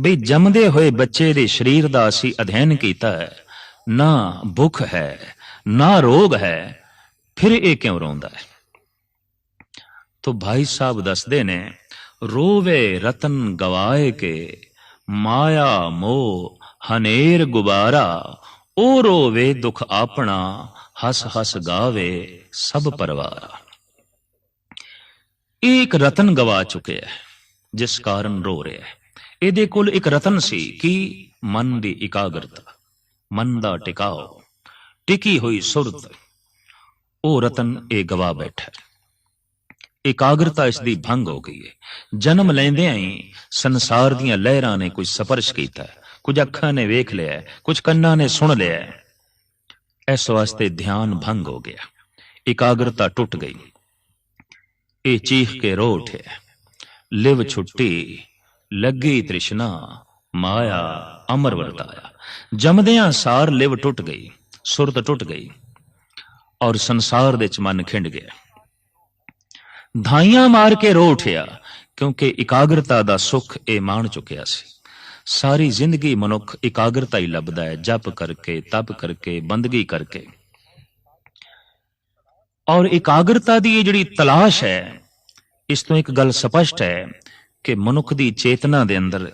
ਬਈ ਜੰਮਦੇ ਹੋਏ ਬੱਚੇ ਦੇ ਸਰੀਰ ਦਾ ਅਸੀਂ ਅਧਿਐਨ ਕੀਤਾ ਹੈ। ਨਾ ਭੁੱਖ ਹੈ, ਨਾ ਰੋਗ ਹੈ, ਫਿਰ ਇਹ ਕਿਉਂ ਰੋਂਦਾ ਹੈ? ਤੋ ਭਾਈ ਸਾਹਿਬ ਦੱਸਦੇ ਨੇ, ਰੋਵੇ ਰਤਨ ਗਵਾਏ ਕੇ, ਮਾਇਆ ਮੋਹ ਹਨੇਰ ਗੁਬਾਰਾ ਉਹ ਰੋਵੇ ਦੁਖ ਆਪਣਾ, ਹਸ ਹਸ ਗਾਵੇ ਸਭ ਪਰਵਾਰਾ। ਇਹ ਇੱਕ ਰਤਨ ਗਵਾ ਚੁੱਕਿਆ ਹੈ, ਜਿਸ ਕਾਰਨ ਰੋ ਰਿਹਾ ਹੈ। ਇਹਦੇ ਕੋਲ ਇੱਕ ਰਤਨ ਸੀ ਕਿ ਮਨ ਦੀ ਇਕਾਗਰਤਾ ਮਨ ਦਾ ਟਿਕਾਓ ਟਿਕੀ ਹੋਈ ਸੁਰਤ। ਉਹ ਰਤਨ ਇਹ ਗਵਾ ਬੈਠਾ ਇਕਾਗਰਤਾ ਇਸ ਦੀ ਭੰਗ ਹੋ ਗਈ ਹੈ। ਜਨਮ ਲੈਂਦਿਆਂ ਹੀ ਸੰਸਾਰ ਦੀਆਂ ਲਹਿਰਾਂ ਨੇ ਕੁਝ ਸਪਰਸ਼ ਕੀਤਾ ਕੁਝ ਅੱਖਾਂ ਨੇ ਵੇਖ ਲਿਆ ਹੈ, ਕੁਝ ਕੰਨਾਂ ਨੇ ਸੁਣ ਲਿਆ ਇਸ ਵਾਸਤੇ ਧਿਆਨ ਭੰਗ ਹੋ ਗਿਆ। ਇਕਾਗਰਤਾ ਟੁੱਟ ਗਈ। ਇਹ ਚੀਖ ਕੇ ਰੋ ਉਠਿਆ ਲਿਵ ਛੁੱਟੀ ਲੱਗੀ ਤ੍ਰਿਸ਼ਨਾ, ਮਾਇਆ, ਅਮਰ ਵਰਤਾਇਆ। ਜਮਦਿਆਂ ਸਾਰ ਲਿਵ ਟੁੱਟ ਗਈ, ਸੁਰਤ ਟੁੱਟ ਗਈ ਔਰ ਸੰਸਾਰ ਦੇ ਚ ਮਨ ਖਿੰਡ ਗਿਆ। ਧਾਈਆਂ ਮਾਰ ਕੇ ਰੋ ਉਠਿਆ, ਕਿਉਂਕਿ ਇਕਾਗਰਤਾ ਦਾ ਸੁੱਖ ਇਹ ਮਾਣ ਚੁੱਕਿਆ ਸੀ। ਸਾਰੀ ਜ਼ਿੰਦਗੀ ਮਨੁੱਖ ਇਕਾਗਰਤਾ ਹੀ ਲੱਭਦਾ ਹੈ, ਜਪ ਕਰਕੇ, ਤਪ ਕਰਕੇ, ਬੰਦਗੀ ਕਰਕੇ। ਔਰ ਇਕਾਗਰਤਾ ਦੀ ਇਹ ਜਿਹੜੀ ਤਲਾਸ਼ ਹੈ, ਇਸ ਤੋਂ ਇੱਕ ਗੱਲ ਸਪਸ਼ਟ ਹੈ ਕਿ ਮਨੁੱਖ ਦੀ ਚੇਤਨਾ ਦੇ ਅੰਦਰ